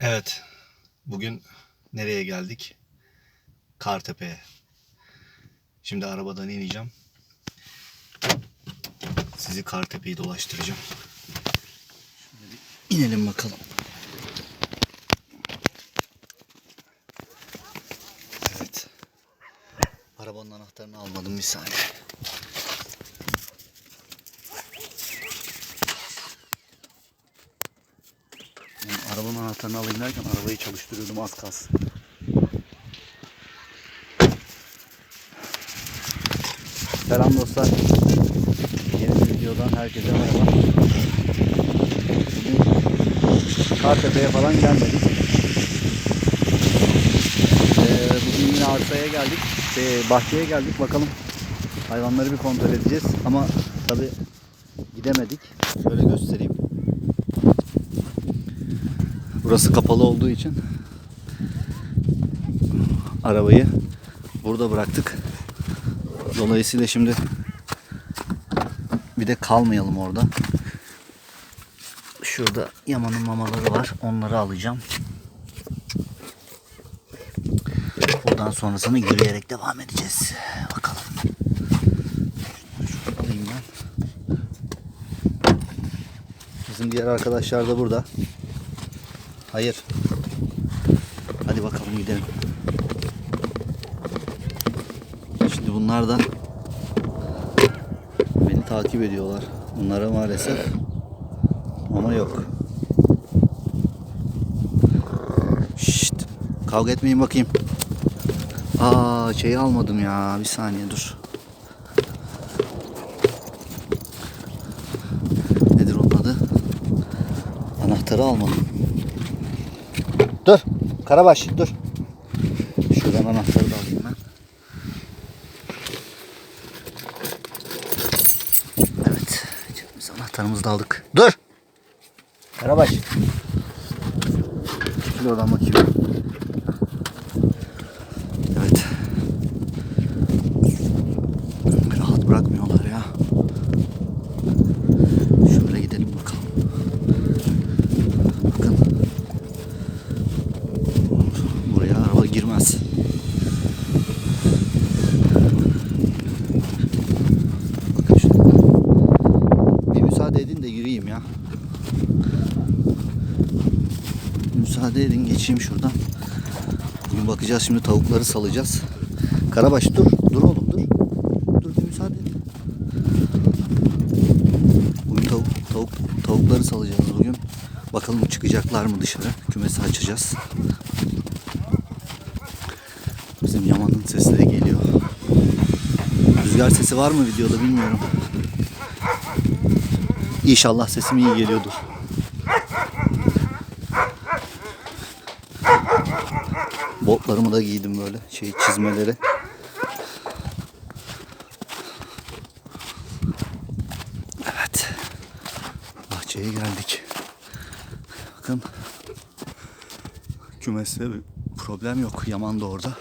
Evet. Bugün nereye geldik? Kartepe'ye. Şimdi arabadan ineceğim. Sizi Kartepe'yi dolaştıracağım. Şimdi bir inelim bakalım. Evet. Arabanın anahtarını almadım bir saniye. Yani arabanın anahtarını alayım derken arabayı çalıştırıyordum az kalsın. Selam dostlar. Yeni bir videodan herkese merhaba. Bugün Kartepe'ye falan gelmedik. Ee, bugün yine arsaya geldik. Şey, bahçeye geldik. Bakalım hayvanları bir kontrol edeceğiz. Ama tabi gidemedik. Şöyle göstereyim. Burası kapalı olduğu için arabayı burada bıraktık. Dolayısıyla şimdi bir de kalmayalım orada. Şurada Yaman'ın mamaları var. Onları alacağım. Buradan sonrasını yürüyerek devam edeceğiz. Bakalım. Şunu alayım ben. Bizim diğer arkadaşlar da burada. Hayır. Hadi bakalım gidelim. Şimdi bunlar da beni takip ediyorlar. Bunlara maalesef ama yok. Şşt. Kavga etmeyin bakayım. Aa şeyi almadım ya. Bir saniye dur. Nedir onun adı? Anahtarı almadım. Dur. Karabaş dur. Şuradan anahtarı da alayım ben. Evet. Biz anahtarımızı da aldık. Dur. Karabaş. Oradan bakayım. Evet. Rahat bırakmıyorlar ya. Şöyle gidelim bakalım. Bakın. Buraya araba girmez. Bakın şurada. Bir müsaade edin de yürüyeyim ya. Müsaade edin geçeyim şuradan. Bugün bakacağız şimdi tavukları salacağız. Karabaş dur. Dur oğlum dur. Dur bir müsaade et. Bugün tavuk, tavuk, tavukları salacağız bugün. Bakalım çıkacaklar mı dışarı. Kümesi açacağız. Bizim Yaman'ın sesleri geliyor. Rüzgar sesi var mı videoda bilmiyorum. İnşallah sesim iyi geliyordur. Botlarımı da giydim böyle şey çizmeleri. Evet. Bahçeye geldik. Bakın. Kümeste bir problem yok. Yaman da orada.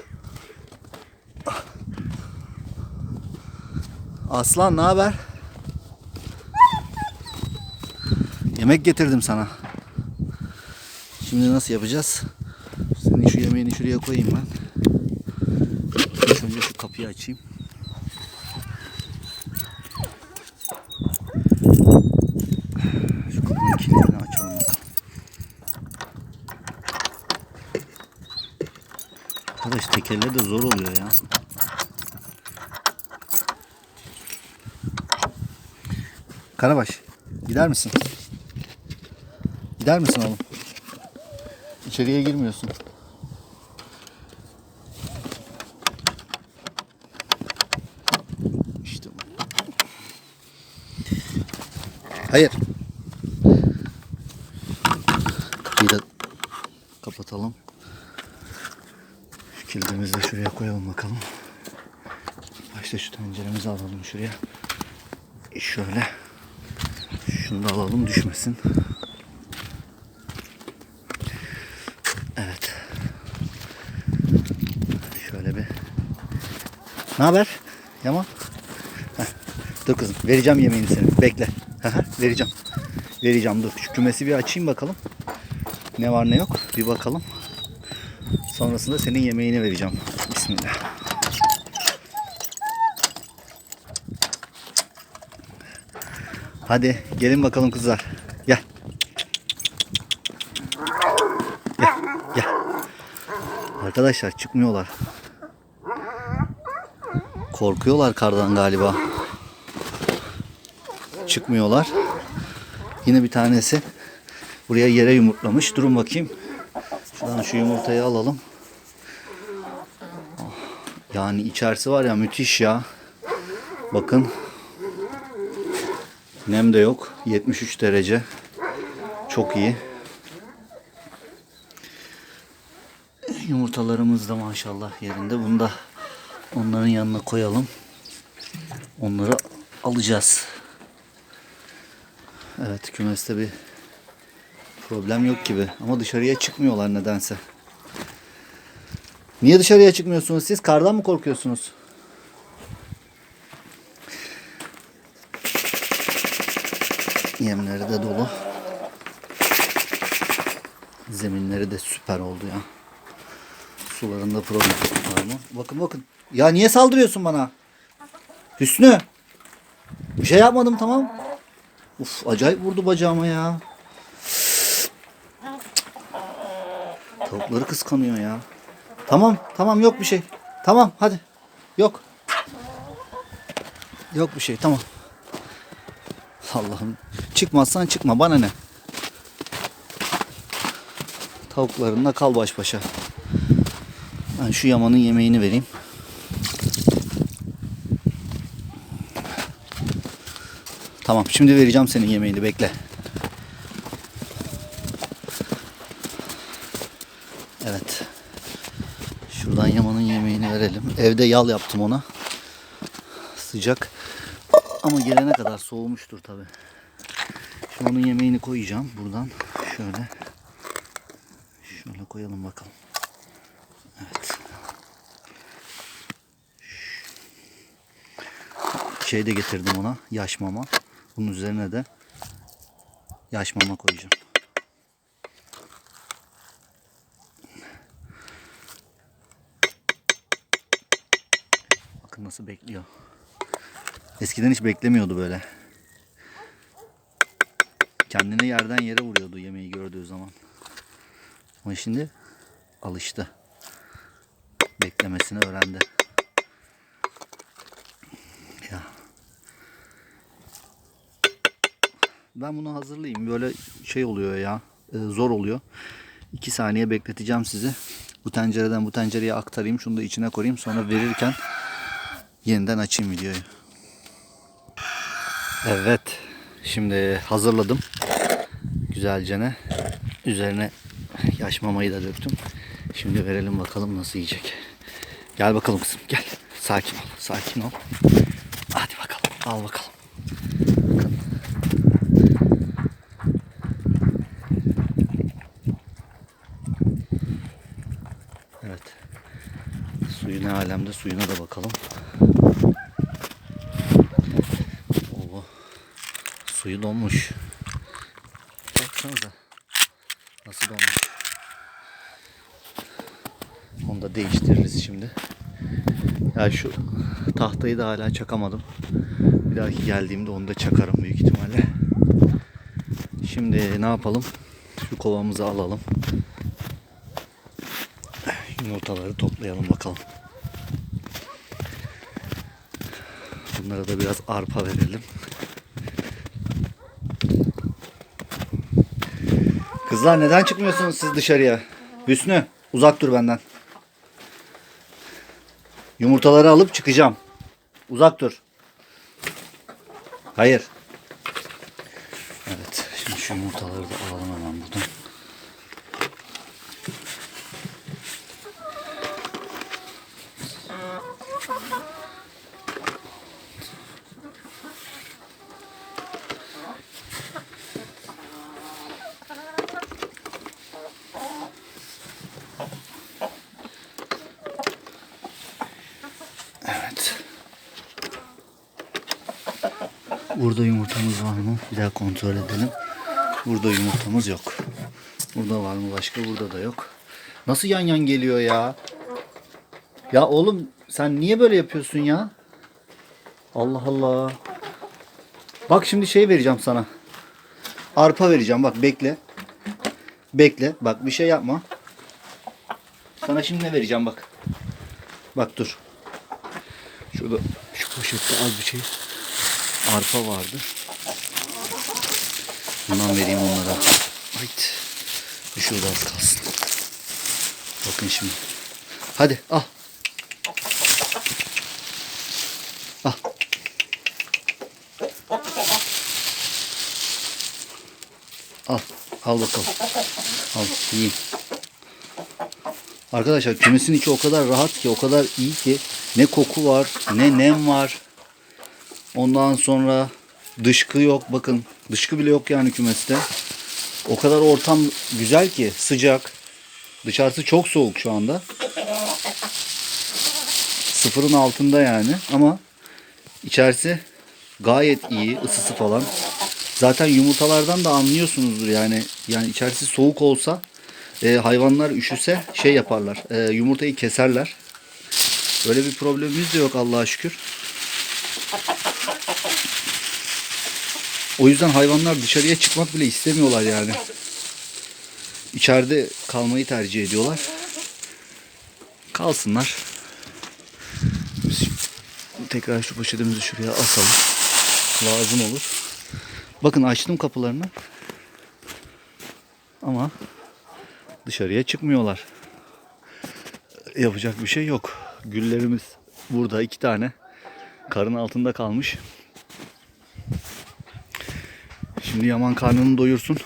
Aslan ne haber? Yemek getirdim sana. Şimdi nasıl yapacağız? Senin şu yemeğini şuraya koyayım ben. İlk önce şu kapıyı açayım. Arkadaş tekerle de zor oluyor ya. Karabaş gider misin? Gider misin oğlum? İçeriye girmiyorsun. Hayır. Bir de kapatalım. Şu kilidimizi de şuraya koyalım bakalım. Başta şu tenceremizi alalım şuraya. Şöyle. Şunu da alalım düşmesin. Evet. Şöyle bir. Ne haber? Yaman. Heh. Dur kızım. Vereceğim yemeğini senin. Bekle. Vereceğim. Vereceğim dur. Şu kümesi bir açayım bakalım. Ne var ne yok bir bakalım. Sonrasında senin yemeğini vereceğim. Bismillah. Hadi gelin bakalım kızlar. Gel. Gel. Gel. Arkadaşlar çıkmıyorlar. Korkuyorlar kardan galiba. Çıkmıyorlar. Yine bir tanesi buraya yere yumurtlamış. Durun bakayım. Şuradan şu yumurtayı alalım. Oh, Yani içerisi var ya müthiş ya. Bakın. Nem de yok. 73 derece. Çok iyi. Yumurtalarımız da maşallah yerinde. Bunu da onların yanına koyalım. Onları alacağız. Evet kümeste bir problem yok gibi. Ama dışarıya çıkmıyorlar nedense. Niye dışarıya çıkmıyorsunuz siz? Kardan mı korkuyorsunuz? Yemleri de dolu. Zeminleri de süper oldu ya. Sularında problem var mı? Bakın bakın. Ya niye saldırıyorsun bana? Hüsnü. Bir şey yapmadım tamam. Uf acayip vurdu bacağıma ya. Tavukları kıskanıyor ya. Tamam tamam yok bir şey. Tamam hadi. Yok. Yok bir şey tamam. Allah'ım. Çıkmazsan çıkma bana ne. Tavuklarınla kal baş başa. Ben şu yamanın yemeğini vereyim. Tamam şimdi vereceğim senin yemeğini bekle. Evet. Şuradan yamanın yemeğini verelim. Evde yal yaptım ona. Sıcak. Ama gelene kadar soğumuştur tabi. Şimdi onun yemeğini koyacağım buradan. Şöyle. Şöyle koyalım bakalım. Evet. Şey de getirdim ona. Yaş mama. Bunun üzerine de yaş mama koyacağım. Bakın nasıl bekliyor. Eskiden hiç beklemiyordu böyle. Kendini yerden yere vuruyordu yemeği gördüğü zaman. Ama şimdi alıştı. Beklemesini öğrendi. Ben bunu hazırlayayım. Böyle şey oluyor ya. e, Zor oluyor. 2 saniye bekleteceğim sizi. Bu tencereden bu tencereye aktarayım. Şunu da içine koyayım. Sonra verirken yeniden açayım videoyu. Evet. Şimdi hazırladım. Güzelce ne. Üzerine yaş mamayı da döktüm. Şimdi verelim bakalım nasıl yiyecek. Gel bakalım kızım gel. Sakin ol. Sakin ol. Hadi bakalım. Al bakalım. Bakın. Evet. Suyu ne alemde suyuna da bakalım. Oo. Suyu donmuş. Baksanıza. Nasıl donmuş. Onu da değiştiririz şimdi. Ya şu tahtayı da hala çakamadım. Bir dahaki geldiğimde onu da çakarım büyük ihtimalle. Şimdi ne yapalım? Şu kovamızı alalım. Yumurtaları toplayalım bakalım. Bunlara da biraz arpa verelim. Kızlar neden çıkmıyorsunuz siz dışarıya? Hüsnü uzak dur benden. Yumurtaları alıp çıkacağım. Uzak dur. Hayır. Evet. Şimdi şu yumurtaları da alalım hemen buradan. Evet. Burada yumurtamız var mı? Bir daha kontrol edelim. Burada yumurtamız yok. Burada var mı başka? Burada da yok. Nasıl yan yan geliyor ya? Ya oğlum sen niye böyle yapıyorsun ya? Allah Allah. Bak şimdi şey vereceğim sana. Arpa vereceğim bak bekle. Bekle. Bak bir şey yapma. Sana şimdi ne vereceğim bak. Bak dur. Şurada şu poşette az bir şey arpa vardı. Bundan vereyim onlara. Hayt. Düşüyordu az kalsın. Bakın şimdi. Hadi al. Al. Al. Al bakalım. Al yiyeyim. Arkadaşlar kümesin içi o kadar rahat ki, o kadar iyi ki ne koku var, ne nem var. Ondan sonra dışkı yok. Bakın dışkı bile yok yani kümeste. O kadar ortam güzel ki sıcak. Dışarısı çok soğuk şu anda. Sıfırın altında yani ama içerisi gayet iyi ısısı falan. Zaten yumurtalardan da anlıyorsunuzdur yani. Yani içerisi soğuk olsa e, hayvanlar üşüse şey yaparlar. e, yumurtayı keserler. Öyle bir problemimiz de yok Allah'a şükür. O yüzden hayvanlar dışarıya çıkmak bile istemiyorlar yani. İçeride kalmayı tercih ediyorlar. Kalsınlar. Biz tekrar şu poşetimizi şuraya asalım. Lazım olur. Bakın açtım kapılarını. Ama dışarıya çıkmıyorlar. Yapacak bir şey yok. Güllerimiz burada iki tane. Karın altında kalmış. Şimdi Yaman karnını doyursun.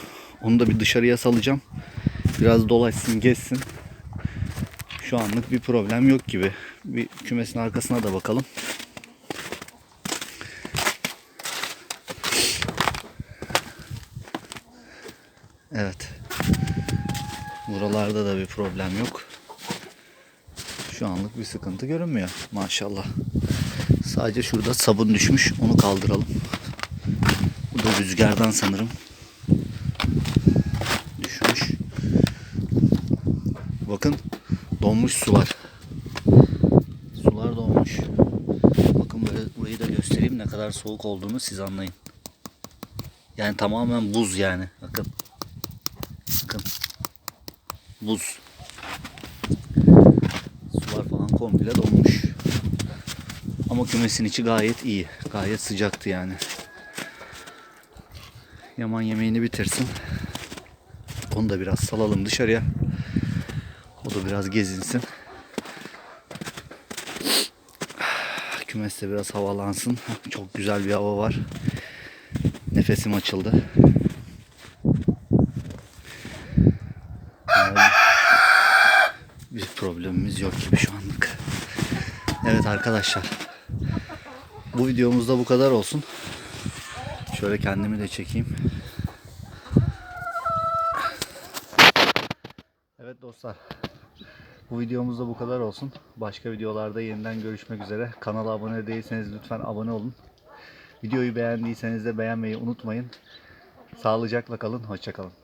Onu da bir dışarıya salacağım. Biraz dolaşsın, gezsin. Şu anlık bir problem yok gibi. Bir kümesin arkasına da bakalım. Evet. Buralarda da bir problem yok. Şu anlık bir sıkıntı görünmüyor. Maşallah. Sadece şurada sabun düşmüş. Onu kaldıralım. Rüzgardan sanırım. Düşmüş. Bakın donmuş sular. Sular donmuş. Bakın böyle burayı da göstereyim ne kadar soğuk olduğunu siz anlayın. Yani tamamen buz yani. Bakın. Bakın. Buz. Sular falan komple donmuş. Ama kümesin içi gayet iyi. Gayet sıcaktı yani. Yaman yemeğini bitirsin. Onu da biraz salalım dışarıya. O da biraz gezinsin. Kümes de biraz havalansın. Çok güzel bir hava var. Nefesim açıldı. Bir problemimiz yok gibi şu anlık. Evet arkadaşlar. Bu videomuzda bu kadar olsun. Şöyle kendimi de çekeyim. Evet dostlar. Bu videomuzda bu kadar olsun. Başka videolarda yeniden görüşmek üzere. Kanala abone değilseniz lütfen abone olun. Videoyu beğendiyseniz de beğenmeyi unutmayın. Sağlıcakla kalın. Hoşçakalın.